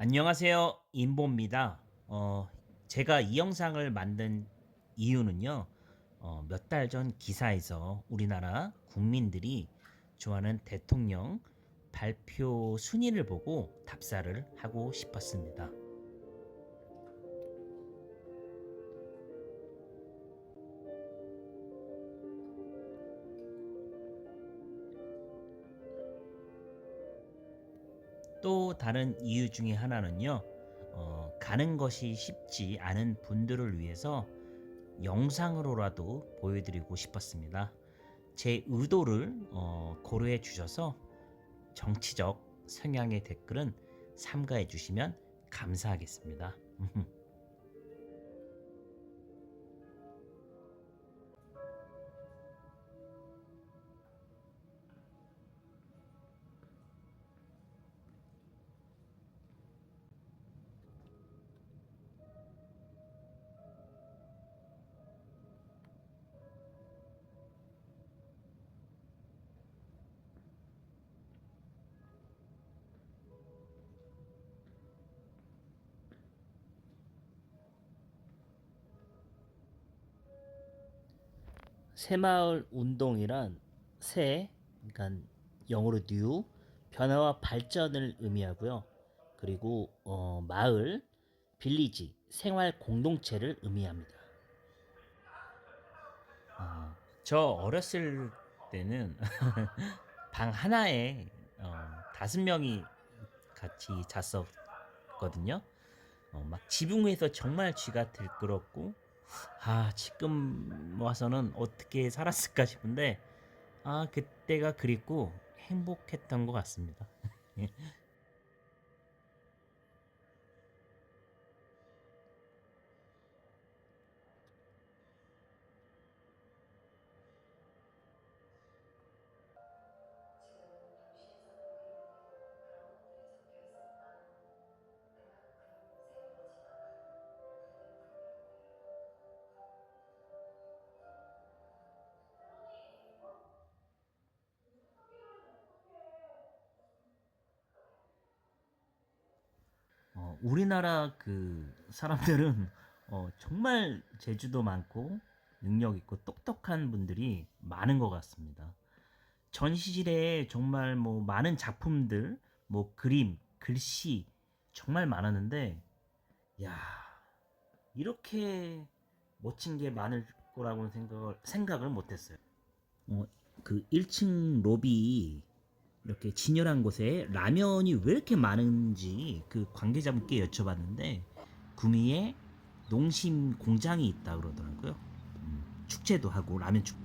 안녕하세요. 인보입니다. 어, 제가 이 영상을 만든 이유는요. 어, 몇 달 전 기사에서 우리나라 국민들이 좋아하는 대통령 발표 순위를 보고 답사를 하고 싶었습니다. 또 다른 이유 중에 하나는요, 어, 가는 것이 쉽지 않은 분들을 위해서 영상으로라도 보여드리고 싶었습니다. 제 의도를 어, 고려해 주셔서 정치적 성향의 댓글은 삼가해 주시면 감사하겠습니다. 새마을 운동이란 새, 그러니까 영어로 new, 변화와 발전을 의미하고요. 그리고 어, 마을, 빌리지, 생활 공동체를 의미합니다. 어, 저 어렸을 때는 방 하나에 어, 다섯 명이 같이 잤었거든요. 어, 막 지붕 위에서 정말 쥐가 들끓었고 아, 지금 와서는 어떻게 살았을까 싶은데, 아, 그때가 그립고 행복했던 것 같습니다. 우리나라 그 사람들은 어, 정말 재주도 많고 능력 있고 똑똑한 분들이 많은 것 같습니다. 전시실에 정말 뭐 많은 작품들, 뭐 그림, 글씨 정말 많았는데, 야 이렇게 멋진 게 많을 거라고는 생각을 생각을 못했어요. 어, 그 1층 로비 이렇게 진열한 곳에 라면이 왜 이렇게 많은지 그 관계자분께 여쭤봤는데 구미에 농심 공장이 있다 그러더라고요. 음, 축제도 하고 라면 축.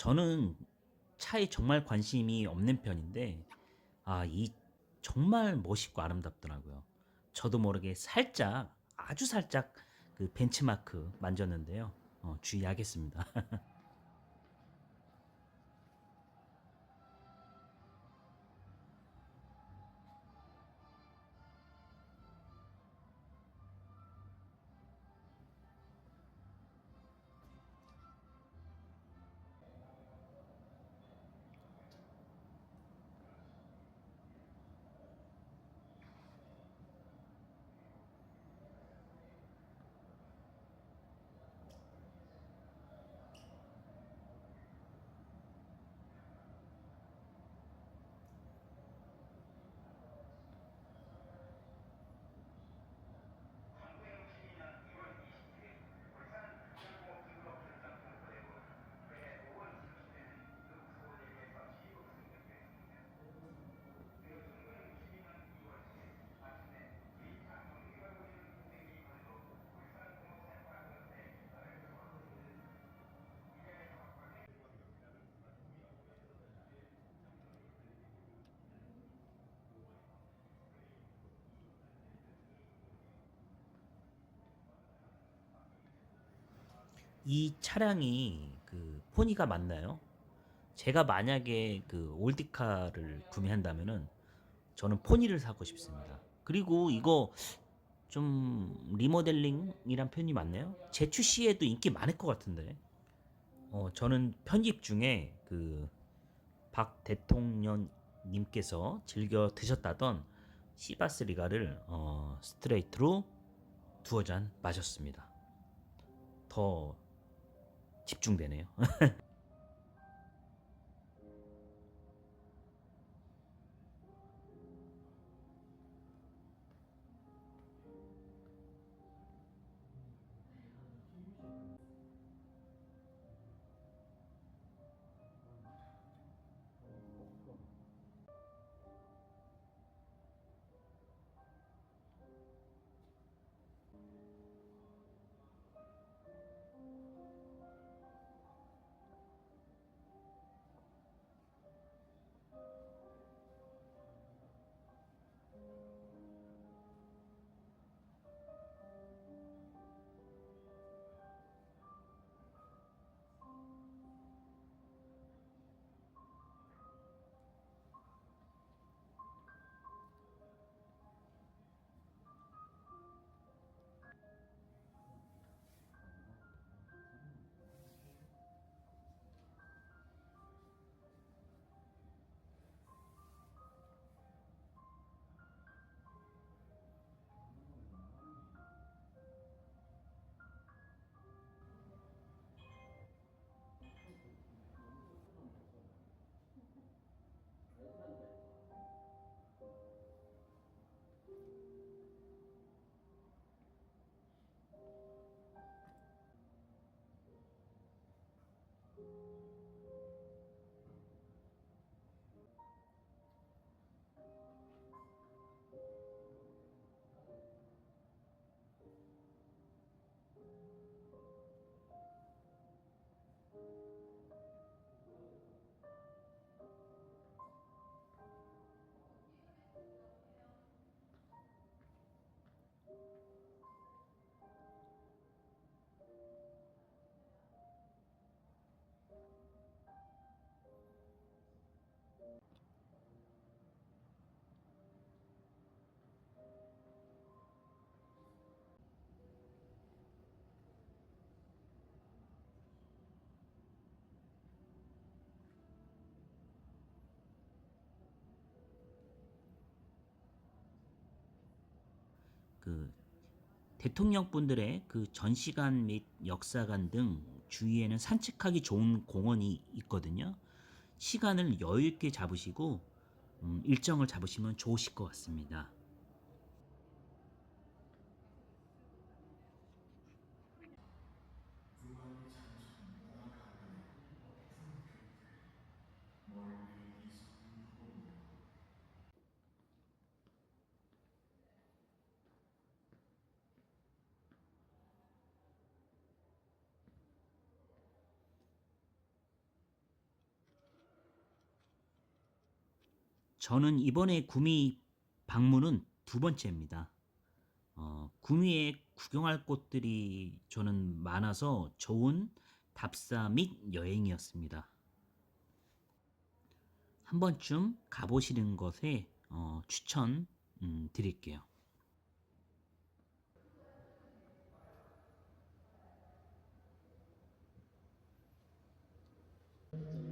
저는 차에 정말 관심이 없는 편인데 아, 이 정말 멋있고 아름답더라고요. 저도 모르게 살짝 아주 살짝 그 벤츠마크 만졌는데요. 어, 주의하겠습니다. 이 차량이 그 포니가 맞나요? 제가 만약에 그 올드카를 구매한다면은 저는 포니를 사고 싶습니다. 그리고 이거 좀 리모델링이란 표현이 맞나요? 제출 시에도 인기 많을 것 같은데. 어, 저는 편집 중에 그 박 대통령님께서 즐겨 드셨다던 시바스 리가를 어, 스트레이트로 두어 잔 마셨습니다. 더 집중되네요. 그 대통령 분들의 그 전시관 및 역사관 등 주위에는 산책하기 좋은 공원이 있거든요. 시간을 여유 있게 잡으시고 음, 일정을 잡으시면 좋으실 것 같습니다. 저는 이번에 구미 방문은 두 번째입니다. 어, 구미에 구경할 곳들이 저는 많아서 좋은 답사 및 여행이었습니다. 한 번쯤 가보시는 것에 어, 추천 음, 드릴게요. 음.